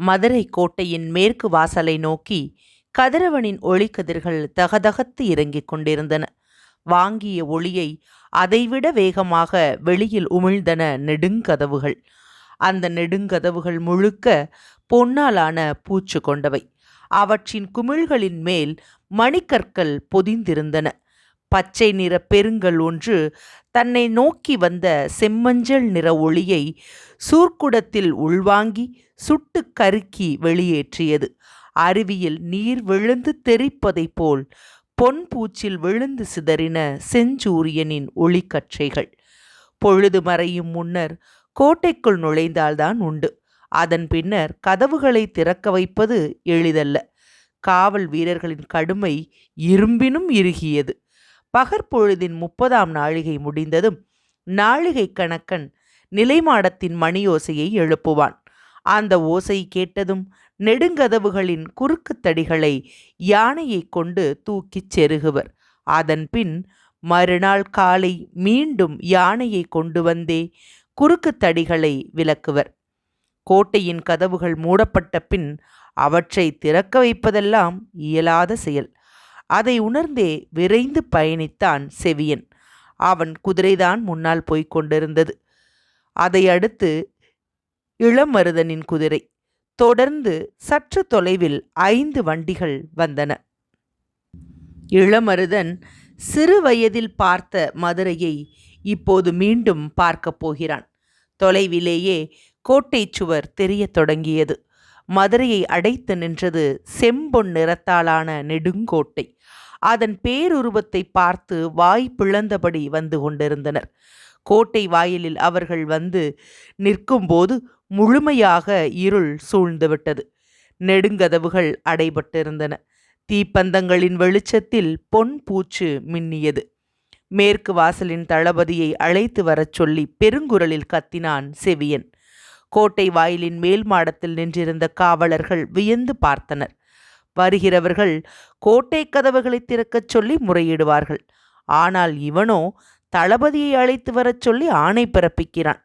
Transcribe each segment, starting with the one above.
மதுரை கோட்டையின் மேற்கு வாசலை நோக்கி கதிரவனின் ஒளிக்கதிர்கள் தகதகத்து இறங்கிக் கொண்டிருந்தன. வாங்கிய ஒளியை அதைவிட வேகமாக வெளியில் உமிழ்ந்தன நெடுங்கதவுகள். அந்த நெடுங்கதவுகள் முழுக்க பொன்னாலான பூச்சு கொண்டவை. அவற்றின் குமிழ்களின் மேல் மணிக்கற்கள் பொதிந்திருந்தன. பச்சை நிற பெருங்கல் ஒன்று தன்னை நோக்கி வந்த செம்மஞ்சள் நிற ஒளியை சூர்க்குடத்தில் உள்வாங்கி சுட்டு கருக்கி வெளியேற்றியது. அருவியில் நீர் விழுந்து தெரிப்பதைப் போல் பொன் பூச்சில் விழுந்து சிதறின செஞ்சூரியனின் ஒளிக்கற்றைகள். பொழுது மறையும் முன்னர் கோட்டைக்குள் நுழைந்தால்தான் உண்டு. அதன் பின்னர் கதவுகளை திறக்க வைப்பது எளிதல்ல. காவல் வீரர்களின் கடுமை இரும்பினும் இறுகியது. பகற்பொழுதின் முப்பதாம் நாழிகை முடிந்ததும் நாழிகை கணக்கன் நிலைமாடத்தின் மணியோசையை எழுப்புவான். அந்த ஓசை கேட்டதும் நெடுங்கதவுகளின் குறுக்கு தடிகளை யானையைக் கொண்டு தூக்கிச் செருகுவர். அதன்பின் மறுநாள் காலை மீண்டும் யானையை கொண்டு வந்தே குறுக்குத் தடிகளை விலக்குவர் கோட்டையின் கதவுகள் மூடப்பட்ட பின் அவற்றை திறக்க வைப்பதெல்லாம் இயலாத செயல். அதை உணர்ந்தே விரைந்து பயணித்தான் செவியன். அவன் குதிரைதான் முன்னால் போய்க் கொண்டிருந்தது. அதை அடுத்து இளமருதனின் குதிரை. தொடர்ந்து சற்று தொலைவில் ஐந்து வண்டிகள் வந்தன. இளமருதன் சிறு வயதில் பார்த்த மதுரையை இப்போது மீண்டும் பார்க்கப் போகிறான். தொலைவிலேயே கோட்டை சுவர் தெரியத் தொடங்கியது. மதுரையை அடைத்து நின்றது செம்பொன் நிறத்தாலான நெடுங்கோட்டை. அதன் பேருருவத்தை பார்த்து வாய் பிளந்தபடி வந்து கொண்டிருந்தனர். கோட்டை வாயிலில் அவர்கள் வந்து நிற்கும்போது முழுமையாக இருள் சூழ்ந்துவிட்டது. நெடுங்கதவுகள் அடைபட்டிருந்தன. தீப்பந்தங்களின் வெளிச்சத்தில் பொன் பூச்சு மின்னியது. மேற்கு வாசலின் தளபதியை அழைத்து வரச் சொல்லி பெருங்குரலில் கத்தினான் செவியன். கோட்டை வாயிலின் மேல் மாடத்தில் நின்றிருந்த காவலர்கள் வியந்து பார்த்தனர். வருகிறவர்கள் கோட்டை கதவுகளை திறக்கச் சொல்லி முறையிடுவார்கள். ஆனால் இவனோ தளபதியை அழைத்து வரச் சொல்லி ஆணை பிறப்பிக்கிறான்.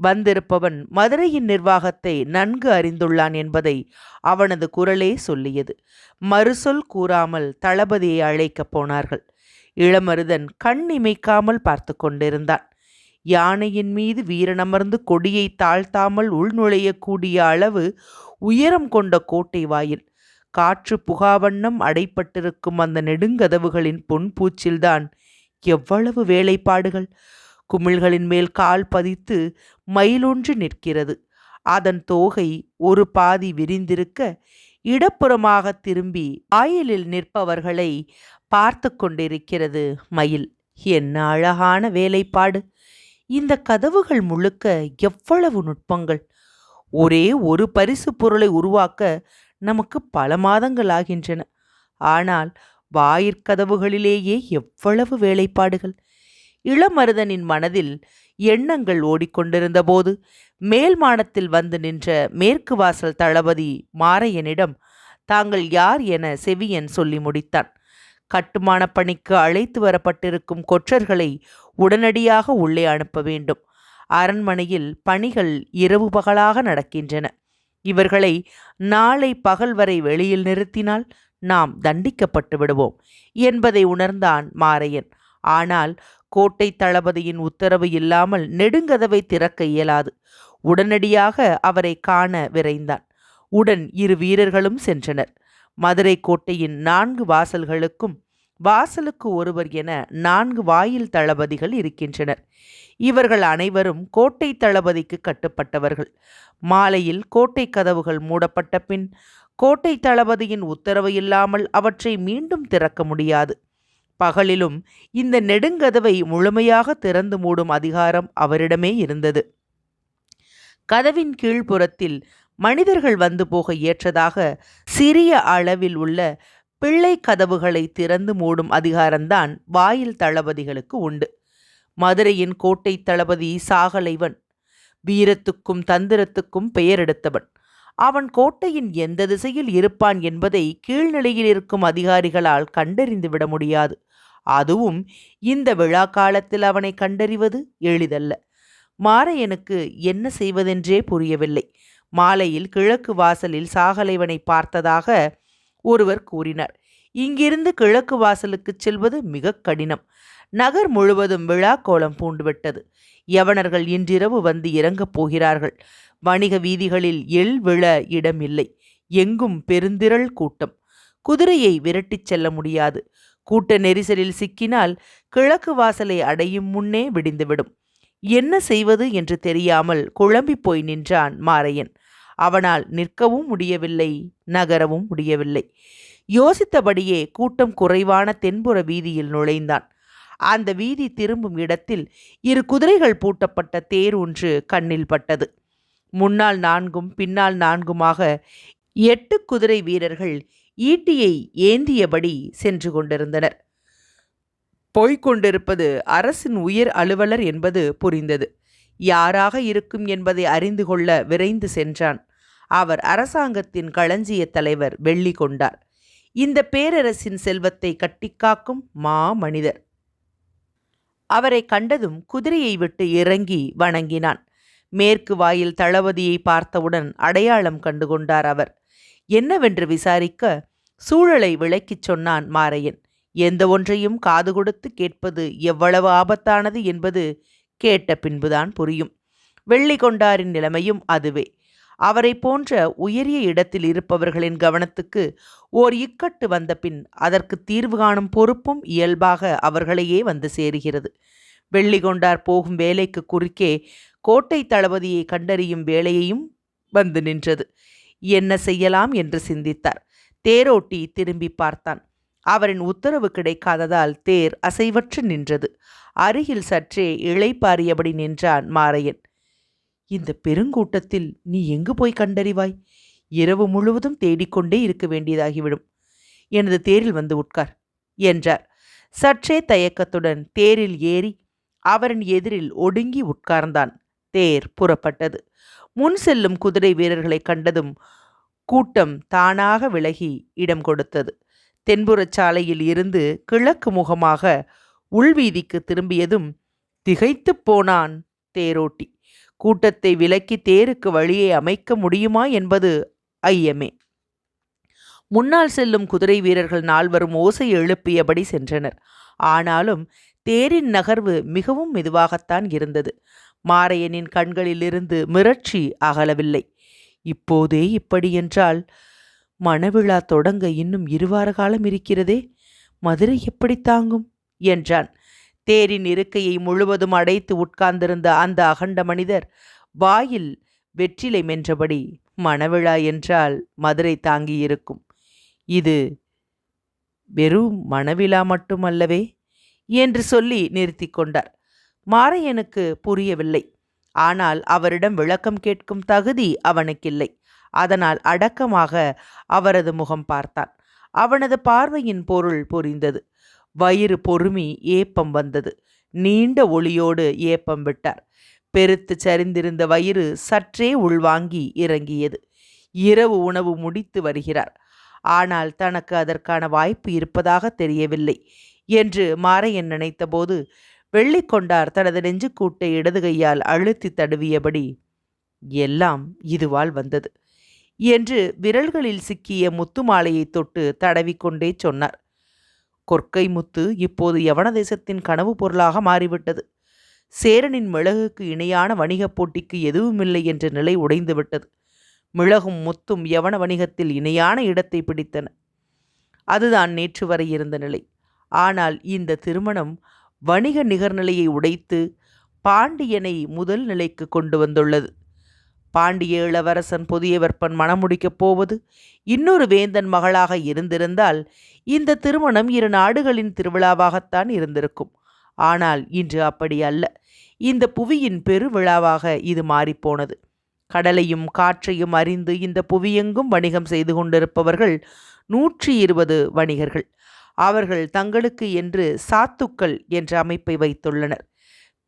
வந்திருப்பவன் மதுரையின் நிர்வாகத்தை நன்கு அறிந்துள்ளான் என்பதை அவனது குரலே சொல்லியது. மறுசொல் கூறாமல் தளபதியை அழைக்கப் போனார்கள். இளமருதன் கண் இமைக்காமல் பார்த்து கொண்டிருந்தான். யானையின் மீது வீரனமர்ந்து கொடியை தாழ்த்தாமல் உள்நுழையக்கூடிய அளவு உயரம் கொண்ட கோட்டை வாயில் காற்று புகாவண்ணம் அடைப்பட்டிருக்கும் அந்த நெடுங்கதவுகளின் பொன்பூச்சில்தான் எவ்வளவு வேலைப்பாடுகள். குமிழ்களின் மேல் கால் பதித்து மயிலொன்று நிற்கிறது. அதன் தோகை ஒரு பாதி விரிந்திருக்க இடப்புறமாக திரும்பி ஆயிலில் நிற்பவர்களை பார்த்து கொண்டிருக்கிறது மயில். என்ன அழகான வேலைப்பாடு. இந்த கதவுகள் முழுக்க எவ்வளவு நுட்பங்கள். ஒரே ஒரு பரிசு பொருளை உருவாக்க நமக்கு பல மாதங்கள் ஆகின்றன ஆனால் வாயிற்கதவுகளிலேயே எவ்வளவு வேலைப்பாடுகள். இளமருதனின் மனதில் எண்ணங்கள் ஓடிக்கொண்டிருந்தபோது மேல் மாடத்தில் வந்து நின்ற மேற்கு வாசல் தளபதி மாரையனிடம் தாங்கள் யார் என செவியன் சொல்லி முடித்தான். கட்டுமான பணிக்கு அழைத்து வரப்பட்டிருக்கும் கொற்றர்களை உடனடியாக உள்ளே அனுப்ப வேண்டும். அரண்மனையில் பணிகள் இரவு பகலாக நடக்கின்றன. இவர்களை நாளை பகல் வரை வெளியில் நிறுத்தினால் நாம் தண்டிக்கப்பட்டு விடுவோம் என்பதை உணர்ந்தான் மாரையன். ஆனால் கோட்டை தளபதியின் உத்தரவு இல்லாமல் நெடுங்கதவை திறக்க இயலாது. உடனடியாக அவரை காண விரைந்தான். உடன் இரு வீரர்களும் சென்றனர். மதுரை கோட்டையின் நான்கு வாசல்களுக்கும் வாசலுக்கு ஒருவர் என நான்கு வாயில் தளபதிகள் இருக்கின்றனர். இவர்கள் அனைவரும் கோட்டை தளபதிக்கு கட்டுப்பட்டவர்கள். மாலையில் கோட்டை கதவுகள் மூடப்பட்ட பின் கோட்டை தளபதியின் உத்தரவு இல்லாமல் அவற்றை மீண்டும் திறக்க முடியாது. பகலிலும் இந்த நெடுங்கதவை முழுமையாக திறந்து மூடும் அதிகாரம் அவரிடமே இருந்தது. கதவின் கீழ்ப்புறத்தில் மனிதர்கள் வந்து போக ஏற்றதாக சிறிய அளவில் உள்ள பிள்ளை கதவுகளை திறந்து மூடும் அதிகாரம்தான் வாயில் தளபதிகளுக்கு உண்டு. மதுரையின் கோட்டை தளபதி சாகலைவன் வீரத்துக்கும் தந்திரத்துக்கும் பெயரெடுத்தவன் அவன் கோட்டையின் எந்த திசையில் இருப்பான் என்பதை கீழ்நிலையில் இருக்கும் அதிகாரிகளால் கண்டறிந்து விட முடியாது. அதுவும் இந்த விழா காலத்தில் அவனை கண்டறிவது எளிதல்ல. மாரையனுக்கு என்ன செய்வதென்றே புரியவில்லை. மாலையில் கிழக்கு வாசலில் சாகலைவனை பார்த்ததாக ஒருவர் கூறினார். இங்கிருந்து கிழக்கு வாசலுக்கு செல்வது மிக கடினம். நகர் முழுவதும் விழா கோலம் பூண்டுவிட்டது. யவனர்கள் இன்றிரவு வந்து இறங்கப் போகிறார்கள். வணிக வீதிகளில் எள் விழ இடமில்லை. எங்கும் பெருந்திரள் கூட்டம். குதிரையை விரட்டிச் செல்ல முடியாது. கூட்ட நெரிசலில் சிக்கினால் கிழக்கு வாசலை அடையும் முன்னே விடிந்துவிடும். என்ன செய்வது என்று தெரியாமல் குழம்பி போய் நின்றான் மாரையன். அவனால் நிற்கவும் முடியவில்லை நகரவும் முடியவில்லை. யோசித்தபடியே கூட்டம் குறைவான தென்புற வீதியில் நுழைந்தான். அந்த வீதி திரும்பும் இடத்தில் இரு குதிரைகள் பூட்டப்பட்ட தேர் ஒன்று கண்ணில் பட்டது. முன்னால் நான்கும் பின்னால் நான்குமாக எட்டு குதிரை வீரர்கள் ஈட்டியை ஏந்தியபடி சென்று கொண்டிருந்தனர். போய்கொண்டிருப்பது அரசின் உயர் அலுவலர் என்பது புரிந்தது. யாராக இருக்கும் என்பதை அறிந்து கொள்ள விரைந்து சென்றான். அவர் அரசாங்கத்தின் களஞ்சிய தலைவர் வெள்ளி கொண்டார். இந்த பேரரசின் செல்வத்தை கட்டிக்காக்கும் மா மனிதர். அவரை கண்டதும் குதிரையை விட்டு இறங்கி வணங்கினான். மேற்கு வாயில் தளபதியை பார்த்தவுடன் அடையாளம் கண்டுகொண்டார் அவர். என்னவென்று விசாரிக்க சூழலை விளக்கிச் சொன்னான் மாரையன். எந்த ஒன்றையும் காது கொடுத்து கேட்பது எவ்வளவு ஆபத்தானது என்பது கேட்ட பின்புதான் புரியும். வெள்ளி கொண்டாரின் நிலைமையும் அதுவே. அவரை போன்ற உயரிய இடத்தில் இருப்பவர்களின் கவனத்துக்கு ஓர் இக்கட்டு வந்த பின் அதற்கு தீர்வு காணும் பொறுப்பும் இயல்பாக அவர்களையே வந்து சேருகிறது. வெள்ளி கொண்டார் போகும் வேலைக்கு குறுக்கே கோட்டை தளபதியை கண்டறியும் வேலையையும் வந்து நின்றது. என்ன செய்யலாம் என்று சிந்தித்தார். தேரோட்டி திரும்பி பார்த்தான். அவரின் உத்தரவு கிடைக்காததால் தேர் அசைவற்று நின்றது. அருகில் சற்றே இளைப்பாரியபடி நின்றான் மாரையன். இந்த பெருங்கூட்டத்தில் நீ எங்கு போய் கண்டறிவாய்? இரவு முழுவதும் தேடிக்கொண்டே இருக்க வேண்டியதாகிவிடும். எனது தேரில் வந்து உட்கார் என்றார். சற்றே தயக்கத்துடன் தேரில் ஏறி அவரின் எதிரில் ஒடுங்கி உட்கார்ந்தான். தேர் புறப்பட்டது. முன் செல்லும் குதிரை வீரர்களை கண்டதும் கூட்டம் தானாக விலகி இடம் கொடுத்தது. தென்புறச் சாலையில் இருந்து கிழக்கு முகமாக உள்வீதிக்கு திரும்பியதும் திகைத்துப் போனான் தேரோட்டி. கூட்டத்தை விலக்கி தேருக்கு வழியை அமைக்க முடியுமா என்பது ஐயமே. முன்னால் செல்லும் குதிரை வீரர்கள் நால்வரும் ஓசை எழுப்பியபடி சென்றனர். ஆனாலும் தேரின் நகர்வு மிகவும் மெதுவாகத்தான் இருந்தது. மாரையனின் கண்களிலிருந்து மிரட்சி அகலவில்லை. இப்போதே இப்படி என்றால் மணவிழா தொடங்க இன்னும் இருவார காலம் இருக்கிறதே? மதுரை எப்படி தாங்கும்? என்றான். தேரின் இருக்கையை முழுவதும் அடைத்து உட்கார்ந்திருந்த அந்த அகண்ட மனிதர் வாயில் வெற்றிலை மென்றபடி மணவிழா என்றால் மதுரை தாங்கியிருக்கும். இது வெறும் மணவிழா மட்டுமல்லவே? என்று சொல்லி நிறுத்தி கொண்டார். மாரையனுக்கு புரியவில்லை. ஆனால் அவரிடம் விளக்கம் கேட்கும் தகுதி அவனுக்கில்லை. அதனால் அடக்கமாக அவரது முகம் பார்த்தான். அவனது பார்வையின் பொருள் புரிந்தது. வயிறு பொறுமி ஏப்பம் வந்தது. நீண்ட ஒளியோடு ஏப்பம் விட்டார். பெருத்து சரிந்திருந்த வயிறு சற்றே உள்வாங்கி இறங்கியது. இரவு உணவு முடித்து வருகிறார். ஆனால் தனக்கு அதற்கான வாய்ப்பு இருப்பதாக தெரியவில்லை என்று மாரையன் நினைத்தபோது வெள்ளிக்கொண்டார் தனது நெஞ்சுக்கூட்டை இடது கையால் அழுத்தி தடுவியபடி எல்லாம் இதுவால் வந்தது என்று விரல்களில் சிக்கிய முத்துமாலையை தொட்டு தடவிக்கொண்டே சொன்னார். கொற்கை முத்து இப்போது யவன தேசத்தின் கனவு பொருளாக மாறிவிட்டது. சேரனின் மிளகுக்கு இணையான வணிகப் போட்டிக்கு எதுவுமில்லை என்ற நிலை உடைந்துவிட்டது. மிளகும் முத்தும் யவன வணிகத்தில் இணையான இடத்தை பிடித்தன. அதுதான் நேற்று வரை இருந்த நிலை. ஆனால் இந்த திருமணம் வணிக நிகர்நிலையை உடைத்து பாண்டியனை முதல் நிலைக்கு கொண்டு வந்துள்ளது. பாண்டிய இளவரசன் புதிய வெப்பன் மணமுடிக்கப் போவது இன்னொரு வேந்தன் மகளாக இருந்திருந்தால் இந்த திருமணம் இரு நாடுகளின் திருவிழாவாகத்தான் இருந்திருக்கும். ஆனால் இன்று அப்படி அல்ல. இந்த புவியின் பெருவிழாவாக இது மாறிப்போனது. கடலையும் காற்றையும் அறிந்து இந்த புவியெங்கும் வணிகம் செய்து கொண்டிருப்பவர்கள் நூற்றி இருபது வணிகர்கள். அவர்கள் தங்களுக்கு என்று சாத்துக்கள் என்ற அமைப்பை வைத்துள்ளனர்.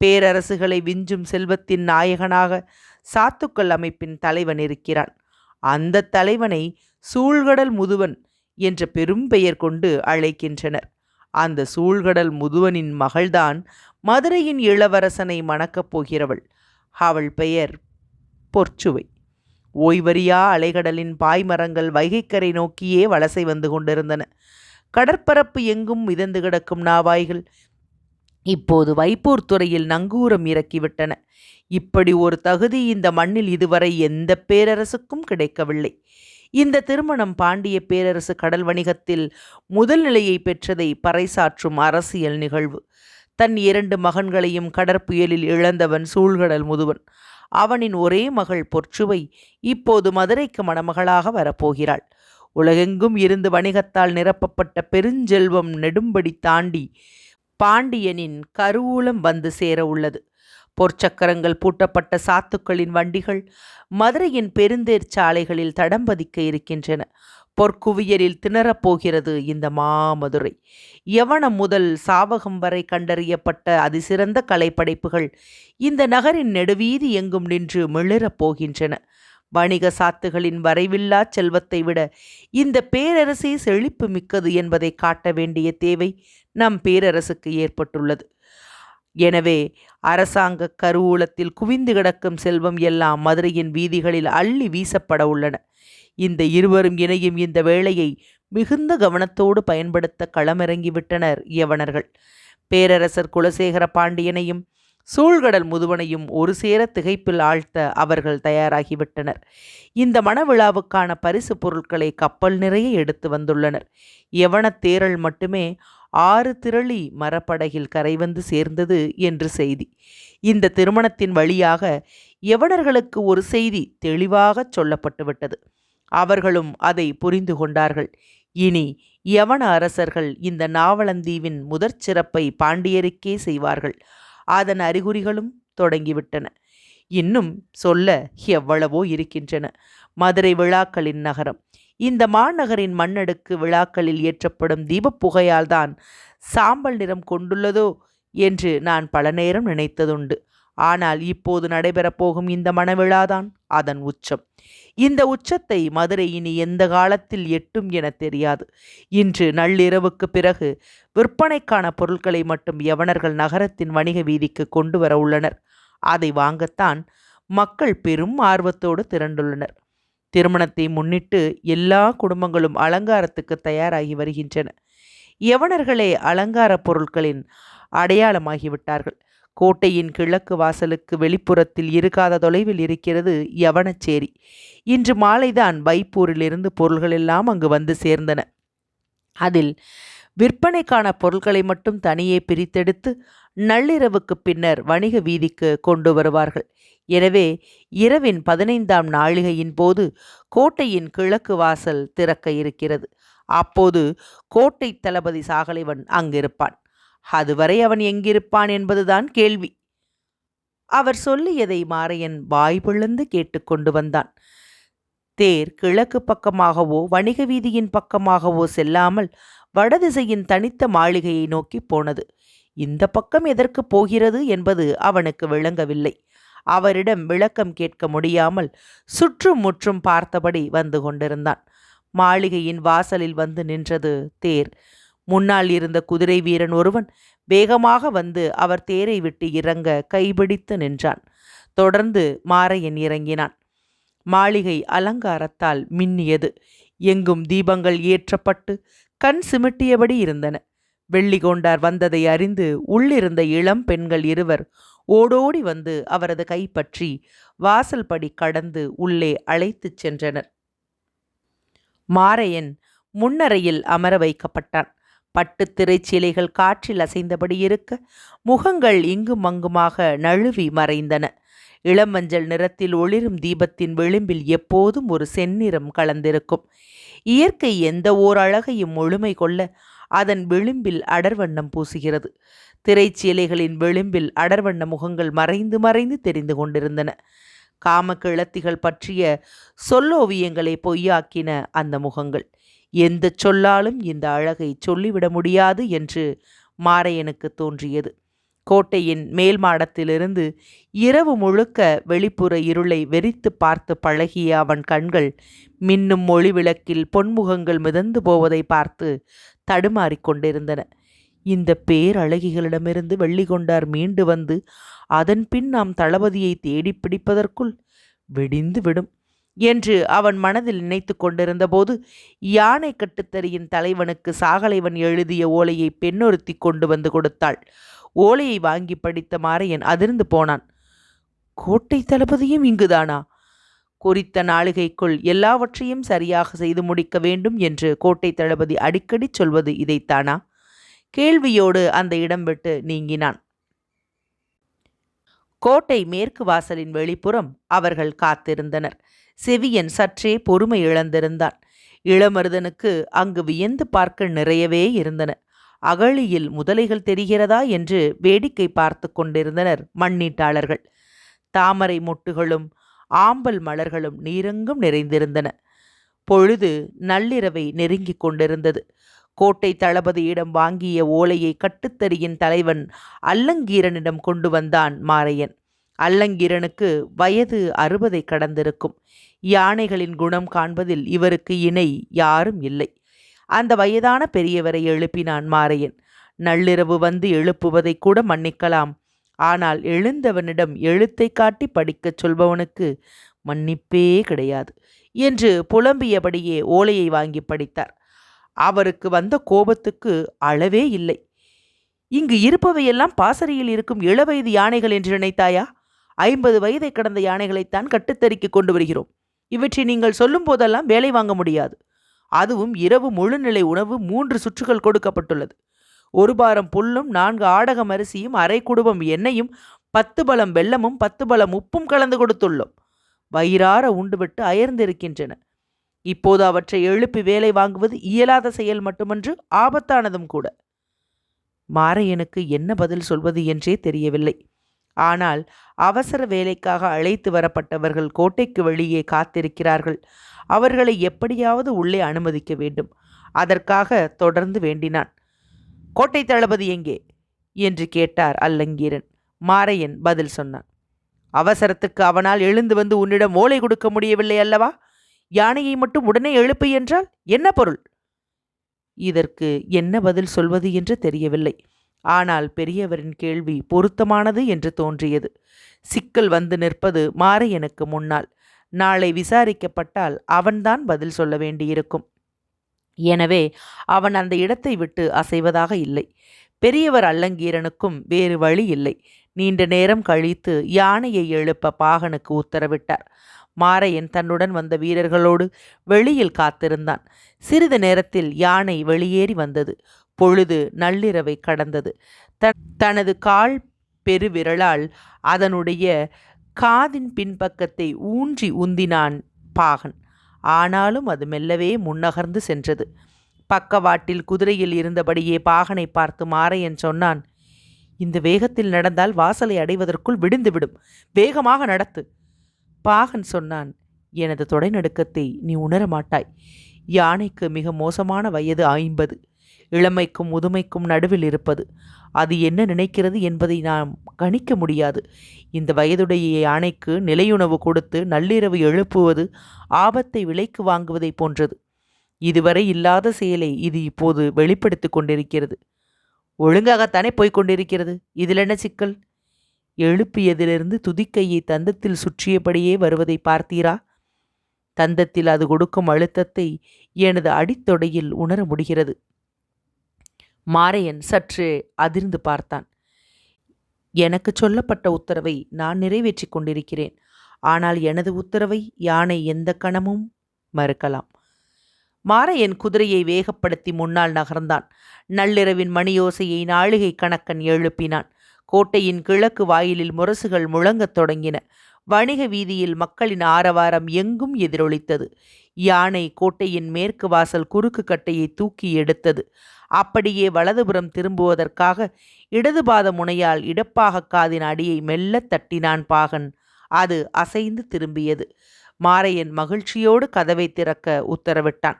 பேரரசுகளை விஞ்சும் செல்வத்தின் நாயகனாக சாத்துக்கள் அமைப்பின் தலைவன் இருக்கிறான். அந்த தலைவனை சூழ்கடல் முதுவன் என்ற பெரும் பெயர் கொண்டு அழைக்கின்றனர். அந்த சூழ்கடல் முதுவனின் மகள்தான் மதுரையின் இளவரசனை மணக்கப் போகிறவள். அவள் பெயர் பொற்சுவை. ஓய்வறியா அலைகடலின் பாய்மரங்கள் வைகைக்கரை நோக்கியே வலசை வந்து கொண்டிருந்தன. கடற்பரப்பு எங்கும் மிதந்து கிடக்கும் நாவாய்கள் இப்போது வைப்பூர் துறையில் நங்கூரம் இறக்கிவிட்டன. இப்படி ஒரு தகுதி இந்த மண்ணில் இதுவரை எந்த பேரரசுக்கும் கிடைக்கவில்லை. இந்த திருமணம் பாண்டிய பேரரசு கடல் வணிகத்தில் முதல் நிலையை பெற்றதை பறைசாற்றும் அரசியல் நிகழ்வு. தன் இரண்டு மகன்களையும் கடற்புயலில் இழந்தவன் சூழ்கடல் முதுவன். அவனின் ஒரே மகள் பொற்சுவை இப்போது மதுரைக்கு மணமகளாக வரப்போகிறாள். உலகெங்கும் இருந்து வணிகத்தால் நிரப்பப்பட்ட பெருஞ்செல்வம் நெடும்படி தாண்டி பாண்டியனின் கருவூலம் வந்து சேர உள்ளது. பொற்சக்கரங்கள் பூட்டப்பட்ட சாத்துக்களின் வண்டிகள் மதுரையின் பெருந்தேர் சாலைகளில் தடம் பதிக்க இருக்கின்றன. பொற்குவியலில் திணறப்போகிறது இந்த மாமதுரை. யவனம் முதல் சாவகம் வரை கண்டறியப்பட்ட அதிசிறந்த கலைப்படைப்புகள் இந்த நகரின் நெடுவீதி எங்கும் நின்று மிளிரப் போகின்றன. வணிக சாத்துகளின் வரைவில்லா செல்வத்தை விட இந்த பேரரசே செழிப்பு மிக்கது என்பதை காட்ட வேண்டிய தேவை நம் பேரரசுக்கு ஏற்பட்டுள்ளது. எனவே அரசாங்க கருவூலத்தில் குவிந்து கிடக்கும் செல்வம் எல்லாம் மதுரையின் வீதிகளில் அள்ளி வீசப்பட உள்ளன. இந்த இருவரும் இணையும் இந்த வேளையை மிகுந்த கவனத்தோடு பயன்படுத்த களமிறங்கிவிட்டனர் யவனர்கள். பேரரசர் குலசேகர பாண்டியனையும் சூழ்கடல் முதுவனையும் ஒரு சேர திகைப்பில் ஆழ்த்த அவர்கள் தயாராகிவிட்டனர் இந்த மணவிழாவுக்கான பரிசு பொருட்களை கப்பல் நிறைய எடுத்து வந்துள்ளனர். யவனத் தேரல் மட்டுமே ஆறு திரளி மரப்படகில் கரை வந்து சேர்ந்தது என்று செய்தி. இந்த திருமணத்தின் வழியாக எவனர்களுக்கு ஒரு செய்தி தெளிவாகச் சொல்லப்பட்டுவிட்டது அவர்களும் அதை புரிந்து கொண்டார்கள். இனி யவன அரசர்கள் இந்த நாவலந்தீவின் முதற் சிறப்பை பாண்டியருக்கே செய்வார்கள். அதன் அறிகுறிகளும் தொடங்கிவிட்டன. இன்னும் சொல்ல எவ்வளவோ இருக்கின்றன. மதுரை விழாக்களின் நகரம். இந்த மாநகரின் மண்ணடுக்கு விழாக்களில் ஏற்றப்படும் தீபப்புகையால் தான் சாம்பல் நிறம் கொண்டுள்ளதோ என்று நான் பல நேரம் நினைத்ததுண்டு. ஆனால் இப்போது நடைபெறப்போகும் இந்த மணவிழாதான் அதன் உச்சம். இந்த உச்சத்தை மதுரை இனி எந்த காலத்தில் எட்டும் என தெரியாது. இன்று நள்ளிரவுக்கு பிறகு விற்பனைக்கான பொருட்களை மட்டும் யவனர்கள் நகரத்தின் வணிக வீதிக்கு கொண்டு வர உள்ளனர். அதை வாங்கத்தான் மக்கள் பெரும் ஆர்வத்தோடு திரண்டுள்ளனர். திருமணத்தை முன்னிட்டு எல்லா குடும்பங்களும் அலங்காரத்துக்கு தயாராகி வருகின்றன. யவனர்களே அலங்கார பொருட்களின் அடையாளமாகிவிட்டார்கள். கோட்டையின் கிழக்கு வாசலுக்கு வெளிப்புறத்தில் இருக்காத தொலைவில் இருக்கிறது யவனச்சேரி. இன்று மாலைதான் வைப்பூரிலிருந்து பொருள்கள் எல்லாம் அங்கு வந்து சேர்ந்தன. அதில் விற்பனைக்கான பொருட்களை மட்டும் தனியே பிரித்தெடுத்து நள்ளிரவுக்கு பின்னர் வணிக வீதிக்கு கொண்டு வருவார்கள். எனவே இரவின் பதினைந்தாம் நாழிகையின் போது கோட்டையின் கிழக்கு வாசல் திறக்க இருக்கிறது. அப்போது கோட்டை தளபதி சாகலைவன் அங்கிருப்பான். அதுவரை அவன் எங்கிருப்பான் என்பதுதான் கேள்வி. அவர் சொல்லியதை மாரையன் வாய் பிளந்து கேட்டுக்கொண்டு வந்தான். தேர் கிழக்கு பக்கமாகவோ வணிக வீதியின் பக்கமாகவோ செல்லாமல் வடதிசையின் தனித்த மாளிகையை நோக்கி போனது. இந்த பக்கம் எதற்கு போகிறது என்பது அவனுக்கு விளங்கவில்லை. அவரிடம் விளக்கம் கேட்க முடியாமல் சுற்றும் முற்றும் பார்த்தபடி வந்து கொண்டிருந்தான். மாளிகையின் வாசலில் வந்து நின்றது தேர். முன்னால் இருந்த குதிரை வீரன் ஒருவன் வேகமாக வந்து அவர் தேரை விட்டு இறங்க கைபிடித்து நின்றான். தொடர்ந்து மாரையன் இறங்கினான். மாளிகை அலங்காரத்தால் மின்னியது. எங்கும் தீபங்கள் ஏற்றப்பட்டு கண் சிமிட்டியபடி இருந்தன. வெள்ளிகொண்டார் வந்ததை அறிந்து உள்ளிருந்த இளம் பெண்கள் இருவர் ஓடோடி வந்து அவரது கைப்பற்றி வாசல்படி கடந்து உள்ளே அழைத்துச் சென்றனர். மாரையன் முன்னரையில் அமர வைக்கப்பட்டான். பட்டு திரைச்சீலைகள் காற்றில் அசைந்தபடி இருக்க முகங்கள் இங்கும் அங்குமாக நழுவி மறைந்தன. இளமஞ்சள் நிறத்தில் ஒளிரும் தீபத்தின் விளிம்பில் எப்போதும் ஒரு செந்நிறம் கலந்திருக்கும். இயற்கை எந்த ஓர் அழகையும் முழுமை கொள்ள அதன் விளிம்பில் அடர்வண்ணம் பூசுகிறது. திரைச்சீலைகளின் விளிம்பில் அடர்வண்ண முகங்கள் மறைந்து மறைந்து தெரிந்து கொண்டிருந்தன. காமக்கிழத்திகள் பற்றிய சொல்லோவியங்களை பொய்யாக்கின அந்த முகங்கள். எந்த சொல்லாலும் இந்த அழகை சொல்லிவிட முடியாது என்று மாரையனுக்கு தோன்றியது. கோட்டையின் மேல் மாடத்திலிருந்து இரவு முழுக்க வெளிப்புற இருளை வெறித்து பார்த்து பழகிய அவன் கண்கள் மின்னும் மொழி விளக்கில் பொன்முகங்கள் மிதந்து போவதை பார்த்து தடுமாறிக் கொண்டிருந்தன. இந்த பேரழகிகளிடமிருந்து வெள்ளிகொண்டார் மீண்டு வந்து அதன் பின் நாம் தளபதியை தேடி பிடிப்பதற்குள் வெடிந்து விடும் என்று அவன் மனதில் நினைத்து கொண்டிருந்தபோது யானை கட்டுத்தறியின் தலைவனுக்கு சாகலைவன் எழுதிய ஓலையை பெண்ணொருத்தி கொண்டு வந்து கொடுத்தாள். ஓலையை வாங்கி படித்த மாரையன் அதிர்ந்து போனான். கோட்டை தளபதியும் இங்குதானா? குறித்த நாளிகைக்குள் எல்லாவற்றையும் சரியாக செய்து முடிக்க வேண்டும் என்று கோட்டை தளபதி அடிக்கடி சொல்வது இதைத்தானா? கேள்வியோடு அந்த இடம் விட்டு நீங்கினான். கோட்டை மேற்கு வாசலின் வெளிப்புறம் அவர்கள் காத்திருந்தனர். செவியன் சற்றே பொறுமை இழந்திருந்தான். இளமருதனுக்கு அங்கு வியந்து பார்க்க நிறையவே இருந்தன. அகழியில் முதலைகள் தெரிகிறதா என்று வேடிக்கை பார்த்து கொண்டிருந்தனர் மண்ணீட்டாளர்கள். தாமரை மொட்டுகளும் ஆம்பல் மலர்களும் நீரெங்கும் நிறைந்திருந்தன. பொழுது நள்ளிரவை நெருங்கிக் கொண்டிருந்தது. கோட்டை தளபதியிடம் வாங்கிய ஓலையை கட்டுத்தறியின் தலைவன் அல்லங்கீரனிடம் கொண்டு வந்தான் மாரையன். அல்லங்கீரனுக்கு வயது அறுபதை கடந்திருக்கும். யானைகளின் குணம் காண்பதில் இவருக்கு இணை யாரும் இல்லை. அந்த வயதான பெரியவரை எழுப்பினான் மாரையன். நள்ளிரவு வந்து எழுப்புவதை கூட மன்னிக்கலாம். ஆனால் எழுந்தவனிடம் எழுத்தை காட்டி படிக்கச் சொல்பவனுக்கு மன்னிப்பே கிடையாது என்று புலம்பியபடியே ஓலையை வாங்கி படித்தார். அவருக்கு வந்த கோபத்துக்கு அளவே இல்லை. இங்கு இருப்பவையெல்லாம் பாசறையில் இருக்கும் இளவயது யானைகள் என்று நினைத்தாயா? ஐம்பது வயதை கடந்த யானைகளைத்தான் கட்டுத்தறிக்கு கொண்டு வருகிறோம். இவற்றை நீங்கள் சொல்லும் போதெல்லாம் வேலை வாங்க முடியாது. அதுவும் இரவு முழுநிலை உணவு மூன்று சுற்றுகள் கொடுக்கப்பட்டுள்ளது. ஒரு பாரம் புல்லும் நான்கு ஆடகம் அரிசியும் அரை குடும்பம் எண்ணெயும் பத்து பலம் வெள்ளமும் பத்து பலம் உப்பும் கலந்து கொடுத்துள்ளோம். வயிறார உண்டுவிட்டு அயர்ந்திருக்கின்றன. இப்போது அவற்றை எழுப்பி வேலை வாங்குவது இயலாத செயல் மட்டுமன்று ஆபத்தானதும் கூட. மாரையனுக்கு என்ன பதில் சொல்வது என்றே தெரியவில்லை. ஆனால் அவசர வேலைக்காக அழைத்து வரப்பட்டவர்கள் கோட்டைக்கு வெளியே காத்திருக்கிறார்கள். அவர்களை எப்படியாவது உள்ளே அனுமதிக்க வேண்டும். அதற்காக தொடர்ந்து வேண்டினான். கோட்டை தளபதி எங்கே? என்று கேட்டார் அல்லங்கீரன். மாரையன் பதில் சொன்னான். அவசரத்துக்கு அவனால் எழுந்து வந்து உன்னிடம் ஓலை கொடுக்க முடியவில்லை அல்லவா? யானையை மட்டும் உடனே எழுப்பு என்றால் என்ன பொருள்? இதற்கு என்ன பதில் சொல்வது என்று தெரியவில்லை. ஆனால் பெரியவரின் கேள்வி பொருத்தமானது என்று தோன்றியது. சிக்கல் வந்து நிற்பது மாரையனுக்கு முன்னால். நாளை விசாரிக்கப்பட்டால் அவன்தான் பதில் சொல்ல வேண்டியிருக்கும். எனவே அவன் அந்த இடத்தை விட்டு அசைவதாக இல்லை. பெரியவர் அல்லங்கீரனுக்கும் வேறு வழி இல்லை. நீண்ட நேரம் கழித்து யானையை எழுப்ப பாகனுக்கு உத்தரவிட்டார். மாரையன் தன்னுடன் வந்த வீரர்களோடு வெளியில் காத்திருந்தான். சிறிது நேரத்தில் யானை வெளியேறி வந்தது. பொழுது நள்ளிரவை கடந்தது. தனது கால் பெருவிரலால் அதனுடைய காதின் பின்பக்கத்தை ஊன்றி உந்தினான் பாகன். ஆனாலும் அது மெல்லவே முன்னகர்ந்து சென்றது. பக்கவாட்டில் குதிரையில் இருந்தபடியே பாகனை பார்த்து மாறையன் சொன்னான் இந்த வேகத்தில் நடந்தால் வாசலை அடைவதற்குள் விடுந்துவிடும். வேகமாக நடத்து. பாகன் சொன்னான் எனது தொடைநடுக்கத்தை நீ உணரமாட்டாய் யானைக்கு மிக மோசமான வயது ஐம்பது. இளமைக்கும் முதுமைக்கும் நடுவில் இருப்பது. அது என்ன நினைக்கிறது என்பதை நாம் கணிக்க முடியாது. இந்த வயதுடைய யானைக்கு நிலையுணவு கொடுத்து நள்ளிரவு எழுப்புவது ஆபத்தை விலைக்கு வாங்குவதை போன்றது. இதுவரை இல்லாத செயலை இது இப்போது வெளிப்படுத்தி கொண்டிருக்கிறது. ஒழுங்காகத்தானே போய்க் கொண்டிருக்கிறது? இதில் என்ன சிக்கல்? எழுப்பியதிலிருந்து துதிக்கையை தந்தத்தில் சுற்றியபடியே வருவதை பார்த்தீரா? தந்தத்தில் அது கொடுக்கும் அழுத்தத்தை எனது அடித்தொடையில் உணர முடிகிறது. மாரையன் சற்று அதிர்ந்து பார்த்தான். எனக்கு சொல்லப்பட்ட உத்தரவை நான் நிறைவேற்றி கொண்டிருக்கிறேன். ஆனால் எனது உத்தரவை யானை எந்த கணமும் மறுக்கலாம். மாரையன் குதிரையை வேகப்படுத்தி முன்னால் நகர்ந்தான். நள்ளிரவின் மணியோசையை நாழிகை கணக்கன் எழுப்பினான். கோட்டையின் கிழக்கு வாயிலில் முரசுகள் முழங்கத் தொடங்கின. வணிக வீதியில் மக்களின் ஆரவாரம் எங்கும் எதிரொலித்தது. யானை கோட்டையின் மேற்கு வாசல் குறுக்கு கட்டையை தூக்கி எடுத்தது. அப்படியே வலதுபுறம் திரும்புவதற்காக இடதுபாத முனையால் இடப்பாக காதின் அடியை மெல்ல தட்டினான் பாகன். அது அசைந்து திரும்பியது. மாரையன் மகிழ்ச்சியோடு கதவை திறக்க உத்தரவிட்டான்.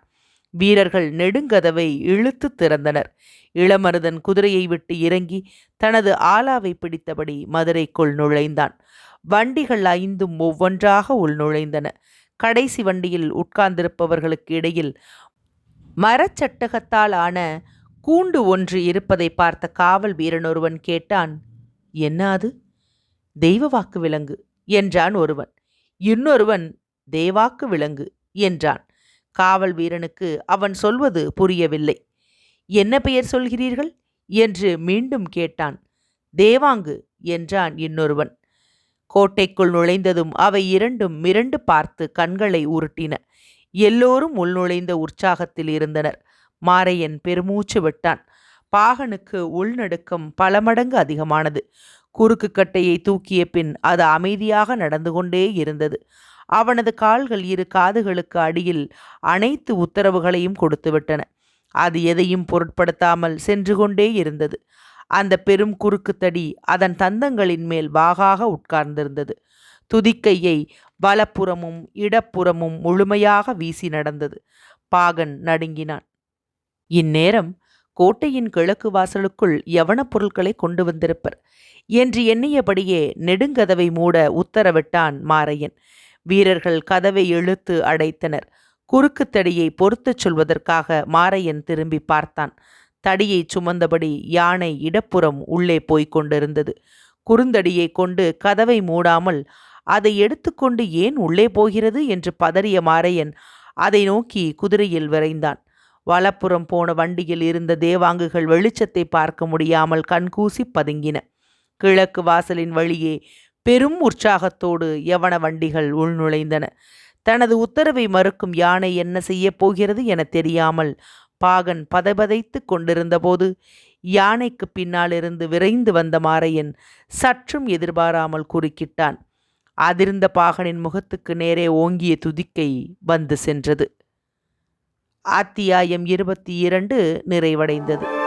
வீரர்கள் நெடுங்கதவை இழுத்து திறந்தனர். இளமருதன் குதிரையை விட்டு இறங்கி தனது ஆலாவை பிடித்தபடி மதுரைக்குள் நுழைந்தான். வண்டிகள் ஐந்தும் ஒவ்வொன்றாக உள் நுழைந்தன. கடைசி வண்டியில் உட்கார்ந்திருப்பவர்களுக்கு இடையில் மரச்சட்டகத்தால் ஆன கூண்டு ஒன்று இருப்பதை பார்த்த காவல் வீரன் ஒருவன் கேட்டான் என்ன அது? தெய்வ வாக்கு விலங்கு என்றான் ஒருவன். இன்னொருவன் தேவாக்கு விலங்கு என்றான். காவல் வீரனுக்கு அவன் சொல்வது புரியவில்லை. என்ன பெயர் சொல்கிறீர்கள்? என்று மீண்டும் கேட்டான். தேவாங்கு என்றான் இன்னொருவன். கோட்டைக்குள் நுழைந்ததும் அவை இரண்டும் மிரண்டு பார்த்து கண்களை உருட்டின. எல்லோரும் உள்நுழைந்த உற்சாகத்தில் இருந்தனர். மாரையன் பெருமூச்சு விட்டான். பாகனுக்கு உள்நடுக்கம் பல மடங்கு அதிகமானது. குறுக்கு கட்டையை தூக்கிய பின் அது அமைதியாக நடந்து கொண்டே இருந்தது. அவனது கால்கள் இரு காதுகளுக்கு அடியில் அனைத்து உத்தரவுகளையும் கொடுத்துவிட்டன அது எதையும் பொருட்படுத்தாமல் சென்று கொண்டே இருந்தது. அந்த பெரும் குறுக்குத்தடி அதன் தந்தங்களின் மேல் வாகாக உட்கார்ந்திருந்தது. துதிக்கையை வலப்புறமும் இடப்புறமும் முழுமையாக வீசி நடந்தது. பாகன் நடுங்கினான். இந்நேரம் கோட்டையின் கிழக்கு வாசலுக்குள் யவனப் பொருட்களை கொண்டு வந்திருப்பர். என்று எண்ணியபடியே நெடுங்கதவை மூட உத்தரவிட்டான் மாரையன். வீரர்கள் கதவை இழுத்து அடைத்தனர். குறுக்கு தடியை பொறுத்துச் சொல்வதற்காக மாரையன் திரும்பி பார்த்தான். தடியை சுமந்தபடி யானை இடப்புறம் உள்ளே போய்க் கொண்டிருந்தது. குறுந்தடியை கொண்டு கதவை மூடாமல் அதை எடுத்துக்கொண்டு ஏன் உள்ளே போகிறது? என்று பதறிய மாரையன் அதை நோக்கி குதிரையில் விரைந்தான். வலப்புறம் போன வண்டியில் இருந்த தேவாங்குகள் வெளிச்சத்தை பார்க்க முடியாமல் கண்கூசி பதுங்கின. கிழக்கு வாசலின் வழியே பெரும் உற்சாகத்தோடு யவன வண்டிகள் உள்நுழைந்தன. தனது உத்தரவை மறுக்கும் யானை என்ன செய்யப் போகிறது என தெரியாமல் பாகன் பதைபதைத்து கொண்டிருந்தபோது யானைக்கு பின்னாலிருந்து விரைந்து வந்த மாரையன் சற்றும் எதிர்பாராமல் குறுக்கிட்டான். அதிர்ந்த பாகனின் முகத்துக்கு நேரே ஓங்கிய துதிக்கை வந்து சென்றது. அத்தியாயம் இருபத்தி இரண்டு நிறைவடைந்தது.